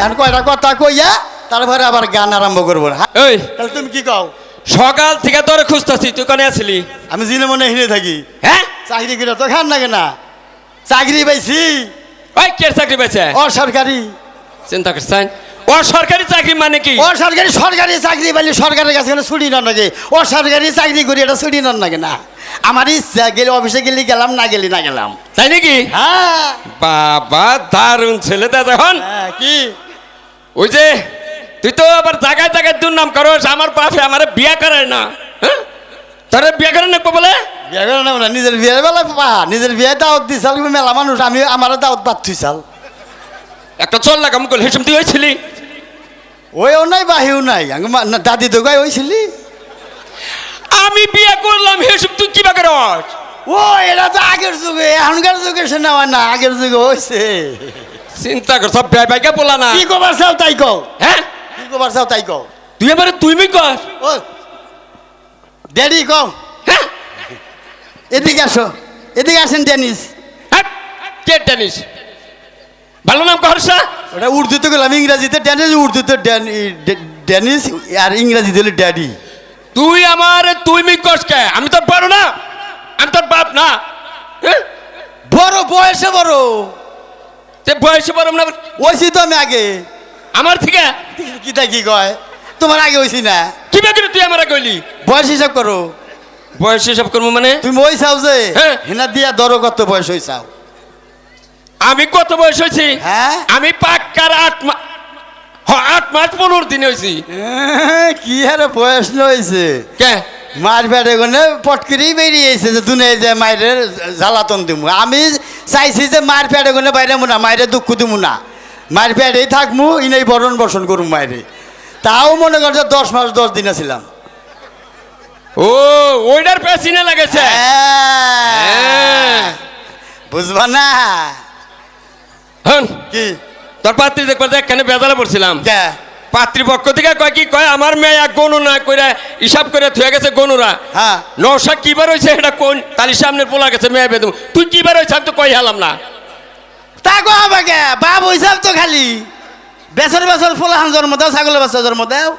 এখন কয়টা কথা কইয়া তারপরে আবার গান আরম্ভ করব। হ্যাঁ? ওই তাহলে তুমি কি কও? সকাল থেকে তোরে খুঁজতেছি তুই কোনে আসলি আমি জিনে মনে হিনে থাকি। হ্যাঁ? চাকরি করে তো খান লাগে না। চাকরি পাইছি। ওই কে চাকরি পেয়েছে ও সরকারি চিন্তা করছেন ও সরকারি চাকরি মানে কি? ও সরকারি সরকারি চাকরি পাইলে সরকারের কাছে কোনো ছুটি নন নাকি ও সরকারি চাকরি করি এটা ছুটি নন নাকি না। আমার ইচ্ছা গেলে অফিসে গেলে গেলাম না গেলি না গেলাম। তাই নাকি? হ্যাঁ। বাবা দারুণ ছেলে দা দেখুন। হ্যাঁ, কি? ওই যে তুই তো আবার জায়গায় জায়গায় দুর্নাম করস আমার বাপে আমার বিয়া করে না হ্যাঁ? তোরে বিয়া করে না বলে? বিয়ে করে না নিজের বিয়ের বেলা পা নিজের বিয়ে দাওয়াত দিছাল মেলা মানুষ আমি আমার দাওয়াত বাদ থুইছাল। একটা চল লাগাম কল হেসম তুই হয়েছিলি ওইও নাই বাহিও নাই দাদি গাই হয়েছিলি আমি বিয়ে করলাম হেসম তুই কিবা করস? ও এটা তো আগের যুগে এখনকার যুগে না আগের যুগে হয়েছে চিন্তা কর সব ব্যয় বাইকে বলা না। কি কবার চাও তাই কও? হ্যাঁ? কি কবার চাও তাই কও? তুই এবার তুই মি কর। ও ড্যাডি কও। হ্যাঁ? এদিকে আসো এদিকে আসেন টেনিস হ্যাঁ? কে টেনিস ভালো নাম করসা ওটা উর্দুতে গেলাম ইংরাজিতে টেনিস উর্দুতে ড্যান- ই- আর ইংরাজিতে হলো ড্যাডি। তুই আমার তুই মি কস কে? আমি তো পারো না। আমি তোর বাপ না? বড় বয়সে বড়। সে বয়সে বড় না ওইছি তো আমি আগে। আমার থেকে? কি তা কি কয়? তোমার আগে হইছি না। কি বেকরে তুই আমার কইলি বয়স হিসাব করো। বয়স হিসাব করব মানে? তুমি ওই চাও যে হ্যাঁ। হেনা দিয়া ধরো কত বয়স হই চাও। আমি কত বয়স হয়েছি হ্যাঁ? আমি পাক্কার আট মাস আট মাস পনেরো দিন হয়েছি কি হারে বয়স হয়েছে কে? মার পেটে কোনে পটকিরি বেরিয়েছে যে দুনে যে মায়ের জ্বালাতন দিমু। আমি চাইছি যে মার পেটে কোনে বাইরে না মায়ের দুঃখ দিমু না। মার পেটেই থাকমু ইনেই বরণ বসন করুম মায়েরে। তাও মনে করছে দশ মাস দশ দিন ছিলাম ও ওইটার পেছিনে লাগেছে। হ্যাঁ। বুঝবা না। হন কি? তোর পাত্রী দেখবার দেখ কেন বেজালে পড়ছিলাম। কে? পাত্রীপক্ষ থেকে কয় কি কয় আমার মেয়ে এক গণনা করে হিসাব করে থুয়ে গেছে গনুরা। হ্যাঁ। নশা কিবার হয়েছে এটা কোন তালি সামনে পোলা গেছে মেয়ে বেদম তুই কিবার হয়েছে আমি তো কই হেলাম না। তা কো আমাকে বাপ হইসাব তো খালি। বেসর বেসর ফুলাহান জন্ম দাও ছাগলের বাচ্চা জন্ম দাও।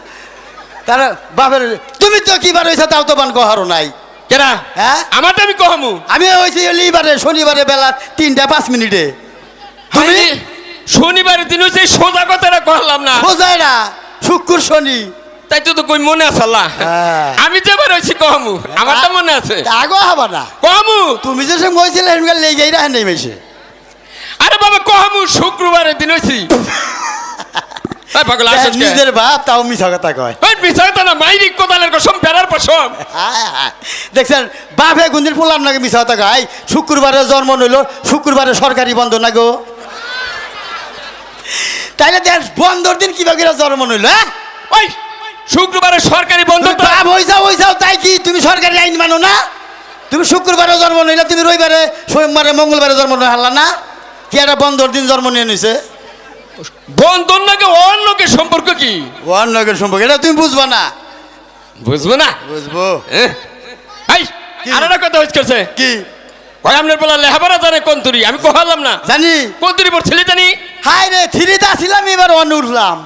তার বাপের তুমি তো কিবার হইছা তাও তো বান কহারো নাই। কেরা? হ্যাঁ? আমার তো আমি কহমু। আমি হয়েছি লিবারে শনিবারে বেলা তিনটা পাঁচ মিনিটে। তুমি? শনিবারের দিন হচ্ছে সোজা কথাটা কহলাম না। বোঝায় না শুক্র শনি। তাই তো তো কই মনে আছে আল্লাহ। হ্যাঁ। আমি যে বার হয়েছি কহমু আমার তো মনে আছে। আগো হবা না। কহমু? তুমি যে সঙ্গে হয়েছিলে সেখানে লেগেই রাখেন নেই মেশে আরে বাবা কহমু শুক্রবারের দিন আসিস নিজের বাপ তাও মিছা কথা কয়। ওই বিষয় তো না মাইরি কোদালের কসম বেড়ার পশম। হায় হায়। দেখছেন বাপে গুন্দির ফুলাম নাকি মিছা কথা কয়। শুক্রবারে জন্ম নইল শুক্রবারে সরকারি বন্ধ না গো। তাইলে দেখ বন্ধর দিন করে জন্ম নইল হ্যাঁ? ওই শুক্রবারে সরকারি বন্ধ বাপ হইসাও হইসাও তাই কি? তুমি সরকারি আইন মানো না? তুমি শুক্রবারে জন্ম নিলে তুমি রবিবারে সোমবারে মঙ্গলবারে জন্ম নিয়ে হারলা না? কি একটা বন্ধর দিন জন্ম নিয়ে নিছে? বন্ধন নাকি অন্যকে সম্পর্ক কি? অন্যকের সম্পর্ক এটা তুমি বুঝবা না। বুঝব না? বুঝব? আর কথা হচ্ছে কি? কয় আপনার বলা লেহাবারা জানে কোন তুরি? আমি কহালাম না। জানি। কোন তুরি পড়ছিলি জানি? হাই রে থ্রিতে আসিলাম এবার অন্য উঠলাম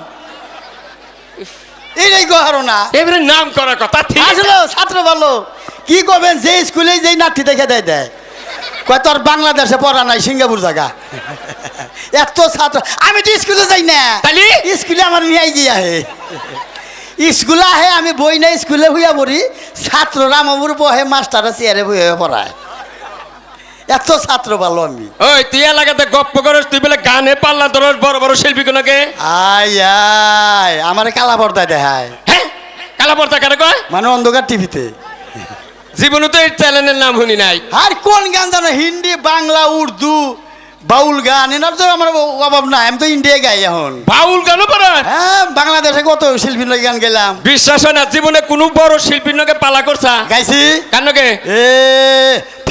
এইটাই গহারো না এবারে নাম করার কথা ঠিক আসলো ছাত্র ভালো কি করবেন যে স্কুলে যেই নাতি দেখে দেয় দেয়। কয় তোর বাংলাদেশে পড়া নাই সিঙ্গাপুর জায়গা এত ছাত্র আমি তো স্কুলে যাই না? স্কুলে আমার মেয়াই গিয়ে আহে স্কুলে আহে আমি বই না স্কুলে হইয়া পড়ি। ছাত্ররা আমার বহে মাস্টাররা চেয়ারে বই হয়ে পড়ায়। এত ছাত্র ভালো আমি। ওই তুই এলাকাতে গপ্প করস তুই বলে গানে পাল্লা ধরস বড় বড় শিল্পী কোনকে আয় আয় আমার কালা পর্দায় দেখায়। হ্যাঁ কালা পর্দা কারে কয়? মানে অন্ধকার টিভিতে। জীবনে তো এই চ্যানেলের নাম শুনি নাই। আর কোন গান জানো? হিন্দি বাংলা উর্দু বাউল গান এনার তো আমার অভাব নাই আমি তো ইন্ডিয়া গাই এখন। বাউল গানও পারার হ্যাঁ বাংলাদেশে কত শিল্পীর লগে গান গেলাম। বিশ্বাস হয় না জীবনে কোনো বড় শিল্পীর নকে পালা করছা? গাইছি। কান্নকে এ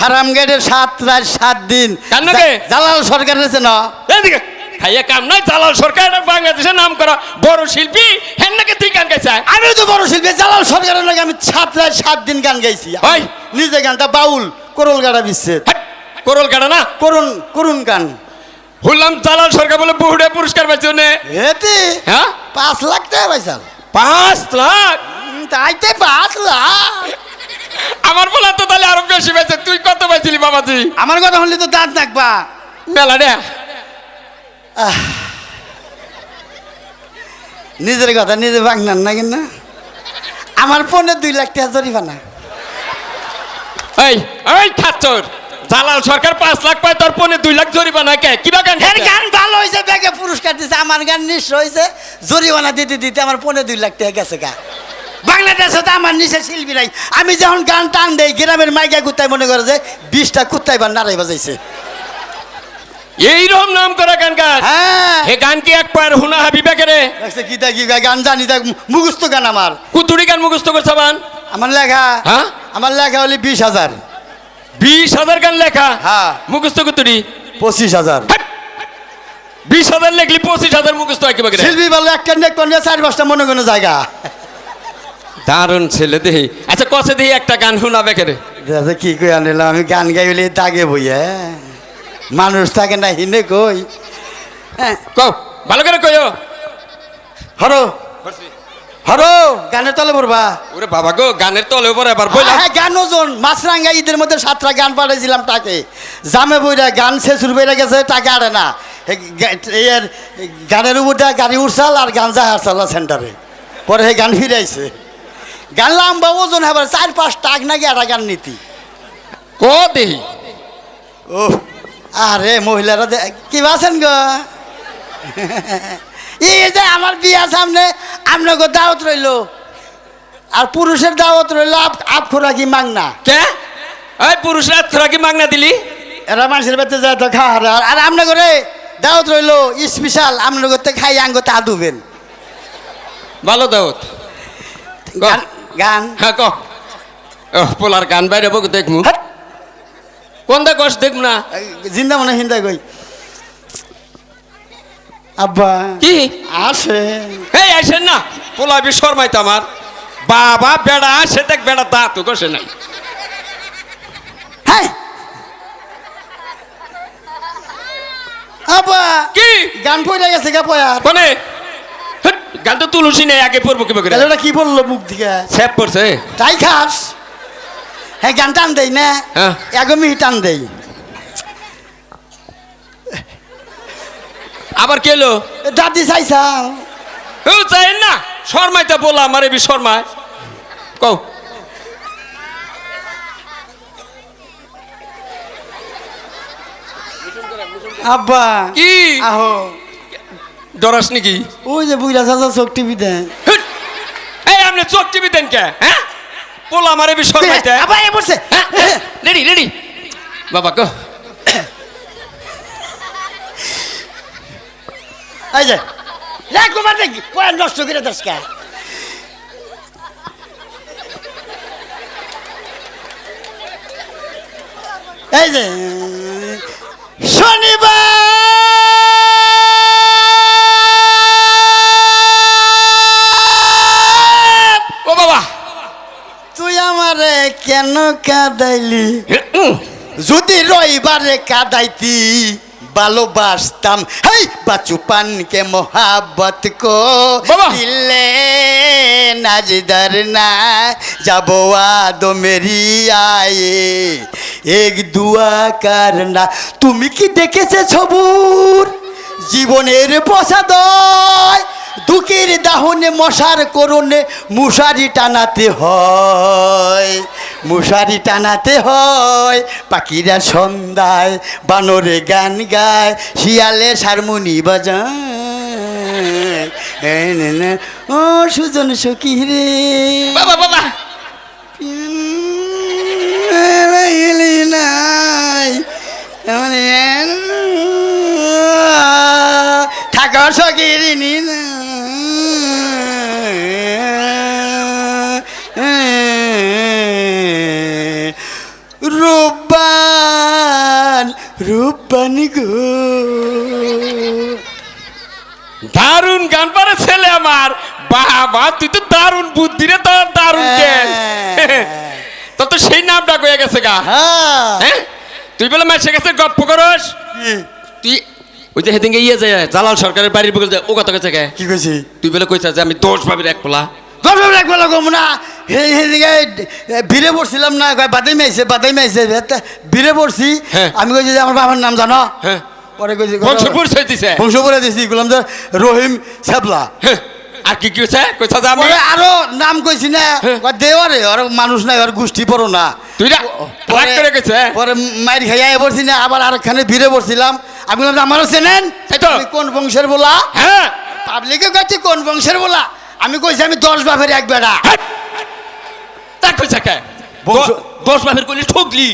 ফার্ম গেটের সাত রাত সাত দিন। নাকি? জালাল সরকার রয়েছে না? এদিকে। খাইয়া কাম নাই জালাল সরকার বাংলাদেশের নাম করা বড় শিল্পী হেন নাকি তুই গান গাইছা? আমিও তো বড় শিল্পী জালাল সরকারের লাগে আমি সাত রাত সাত দিন গান গাইছি। ওই। নিজে গানটা বাউল করল গাড়া বিচ্ছেদ করল কাটা না? করুন করুন গান। হুললাম জালাল সরকার বলে বহুড়ে পুরস্কার পাইছে নে এতে? হ্যাঁ? পাঁচ লাখ টাকা পাইছাল পাঁচ লাখ? তাইতে পাঁচ লাখ। আমার বলা তো তাহলে আরও বেশি পাইছে তুই কত পাইছিলি বাবাজি? আমার কথা শুনলে তো দাঁত নাকবা। মেলা রে। নিজের কথা নিজে ভাঙনান না কিনা আমার ফোনে দুই লাখ টাকা জরিমানা। এই এই খাচ্চর জালাল সরকার পাঁচ লাখ পায় তোর পনে দুই লাখ জরিমানা কে? কিবা গান এর গান ভালো হয়েছে ব্যাগে পুরস্কার দিছে আমার গান নিঃস্ব হয়েছে জরিমানা দিতে দিতে আমার পনে দুই লাখ টাকা গেছে গা। বাংলাদেশে তো আমার নিচে শিল্পী নাই। আমি যখন গান টান দেই গ্রামের মাইকা কুত্তায় মনে করে যে বিশটা কুত্তায় বা নাড়াই বাজাইছে। এইরকম নাম করা গান গান হ্যাঁ। হে গান কি এক পায়ের হুনা হাবি বেকেরে দেখছে কি কি গান জানি দেখ মুখস্থ গান আমার। কুতুরি গান মুখস্থ করছে বান আমার লেখা। হ্যাঁ? আমার লেখা হলে বিশ হাজার। বিশ হাজার গান লেখা? হ্যাঁ। মুখস্থ কুতুরি? পঁচিশ হাজার। বিশ হাজার লেখলি পঁচিশ হাজার মুখস্থ কি বেকেরে শিল্পী বলে একটা নেক চার পাঁচটা মনে কোনো জায়গা। দারুণ ছেলে দেহি আচ্ছা কষে দেহি একটা গান শুনা বেকেরে দাদা কি কই আনিলাম? আমি গান গাইলে দাগে বই হ্যাঁ? মানুষ থাকে না হিনে কই? হ্যাঁ? কও ভালো করে কইও। হরো হরো গানের তলে পড়বা। ওরে বাবা গো গানের তলে উপরে এবার বললাম হ্যাঁ গান ওজন। মাছরাঙ্গা ঈদের মধ্যে সাতটা গান পাঠাইছিলাম তাকে। জামে বইরা গান শেষুর বেড়ে গেছে টাকা আরে না। এর গানের উপরটা গাড়ি উঠছাল আর গান যা হারছাল সেন্টারে। পরে সেই গান ফিরাইছে গান লাম্বা ওজন হবার চার পাঁচ টাক নাকি একটা গান নীতি। ক দেহি ও আরে মহিলারা দে- কি আছেন গো? এই যে আমার বিয়া সামনে আপনাকে দাওয়াত রইল। আর পুরুষের দাওয়াত রইল আপ আপ খোরা কি মাংনা? কে? এই পুরুষরা তোরা কি মাগনা দিলি? এরা মানুষের বাড়িতে যায় তো খাওয়া আর আপনার করে দাওয়াত রইল স্পেশাল আপনার করতে খাই আঙ্গ তা দুবেন। ভালো দাওত ক। গান? হ্যাঁ ক। পোলার গান বাইরে বক দেখমু। হাট! কোন দা কষ দেখমু না? জিন্দা মনে হিন্দা কই। আব্বা কি? আসে। এই আসেন না। পোলা বি শর্মাইতো আমার। বাবা বেড়া আসে দেখ বেড়া দাঁত কষে নাই। হ্যাঁ আব্বা কি? গান পড়ে গেছে গা পয়ার। কোনে? গান তো তুলসী নেই আগে পড়ব কিবা করে। গেলটা কি বলল মুখ দিকে? সেভ করছে। তাই খাস? হ্যাঁ গান টান দেই না? হ্যাঁ। এগমি টান দেই। আবার কেলো এ দাদি চাইছাল ও চাই না। শর্মাইতে বলা আমার এবি শর্মায় কও। আব্বা। কি? আহো। ডরাস নাকি? ওই যে বুইরা চাচা চোখ টিভি দেন এই আপনি চোখ টিভি দেন কে হ্যাঁ? পোলা আমার এবি শর্মাইতে আবার এ বসে। হ্যাঁ রেডি রেডি। বাবা কো এই যে। লে কুমার দেখি পয়া নষ্ট করে দাস কে? এই যে শনিবার! কেন কাদাইলি? যদি রবিবারে কাদাইতি ভালোবাসতাম। হেই বাচুপান কে মোহাবত কো! দিলে নাজদার না যাব আদো মেরি আয়ে এক দুয়া কার না। তুমি কি দেখেছে ছবুর জীবনের প্রসাদয় দুঃখের দাহনে মশার করণে মুশারি টানাতে হয়। মুশারি টানাতে হয় পাখিরা সন্ধ্যায় বানরে গান গায় শিয়ালে হারমোনি বাজায়। নে নে, ও সুজন সখী রে। বাবা বাবা। এলি নাই রূপবান রূপবান গো দারুণ গান পারে ছেলে আমার। বাবা তুই তো দারুণ বুদ্ধি রে তোর দারুণ জ্ঞান হ্যাঁ। তোর তো সেই নামটা কয়ে গেছে গা। হ্যাঁ। হ্যাঁ? তুই বলে মাসে গেছে গপ্প করস? তুই ওই যে সেদিনকে ইয়ে যায় জালাল সরকারের বাড়ির যায় ও কথা কাছে কি কইছি? তুই বলে কইছা যে আমি দোষ ভাবির এক পোলা। দশ বাবার এক বেলা কম না সেদিকে বীরে পড়ছিলাম না বাদাই মাইছে বাদাই মাইছে বীরে পড়ছি। আমি কইছি যে আমার বাবার নাম জানো? পরে কইছি বংশ পরে দিছি গুলাম যে রহিম সাবলা। আর কি কি হয়েছে কইছা যে আমি? আরও নাম কইছি না দেওয়ারে আর মানুষ নাই আর গোষ্ঠী পড়ো না। তুই না করে গেছে। পরে মাইর খাইয়া পড়ছি না আবার আরেকখানে ভিড়ে পড়ছিলাম। আমি বললাম আমারও চেনেন। কোন বংশের বলা? হ্যাঁ। পাবলিকে কইছি কোন বংশের বলা? আমি কইছি আমি দশ বাপের এক বেড়া। তা কইছা কে? দশ বাপের কইলি ঠকলি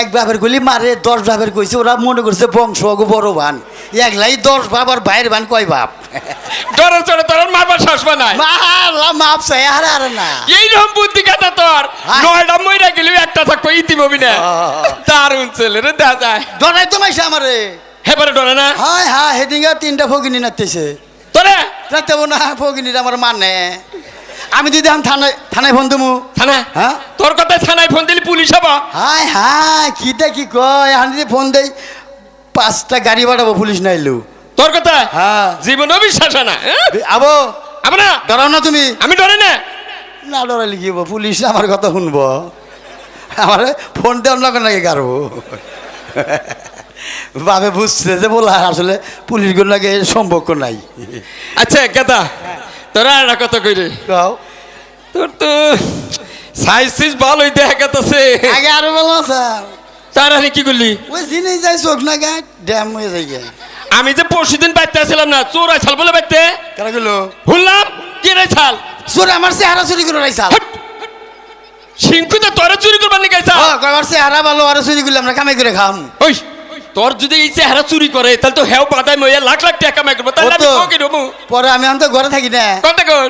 এক বাপের গুলি মারে দশ বাপের কইছে ওরা মনে করছে বংশ গো বড় ভান। একলাই দশ বাপ আর ভাইয়ের ভান কয় বাপ? ডরে চড়ে তোর মারবার শাসবা নাই। মারলা মাপ চাই আর আর না। এইরকম বুদ্ধি কথা তোর। নয়টা মইরা গেলি একটা থাকব ইতিমবি না দারুণ ছেলে রে দেখা যায় ডরাই তো মাইছে আমারে। হেবারে ডরে না? হায় হ্যাঁ হেদিঙ্গা তিনটা ফগিনি নাচতেছে রাখতে না ফগিনিটা আমার মানে। আমি যদি আমি থানায় থানায় ফোন দেবো থানা হ্যাঁ? তোর কথা থানায় ফোন দিলি পুলিশ হব। হায় হায় কিটা কি কয়? আমি যদি ফোন দেই পাঁচটা গাড়ি বাড়াবো পুলিশ নাইলু তোর কথায়? হ্যাঁ। জীবন অবিশ্বাস হয় না হ্যাঁ? আবো। আবার না। ডরাও না তুমি। আমি ডরে না। না ডরাইলে কি হব? পুলিশ আমার কথা শুনব। আমার ফোন দেওয়ার লগে নাকি গারবো বাবে বুঝছে যে বলা আসলে পুলিশগুলো লাগে সম্পর্ক নাই। আচ্ছা কেতা তোরা একটা কথা কই রে কও। তোর তো সাইজ ভালোই দেখা গেছে আগে আরও ভালো স্যার তার কি করলি? ওই জিনিস যাই চোখ না গায়ে ড্যাম হয়ে গিয়ে আমি যে পরশু দিন বাইতে আসছিলাম না চোর আইছাল বলে বাইতে কারা গেলো শুনলাম? কি রে ছাল চোর আমার চেহারা চুরি করে রাইছাল সিংকু তো তোরে চুরি করবার নিয়ে গেছা কয়বার চেহারা ভালো আরও চুরি করলে আমরা কামাই করে খাম ওই তোর যদি এই চেহারা চুরি করে তাহলে তো হেও বাদাই মইয়া লাখ লাখ টাকা কামাই করব তাহলে আমি পরে আমি আমি তো ঘরে থাকি না। কত কর?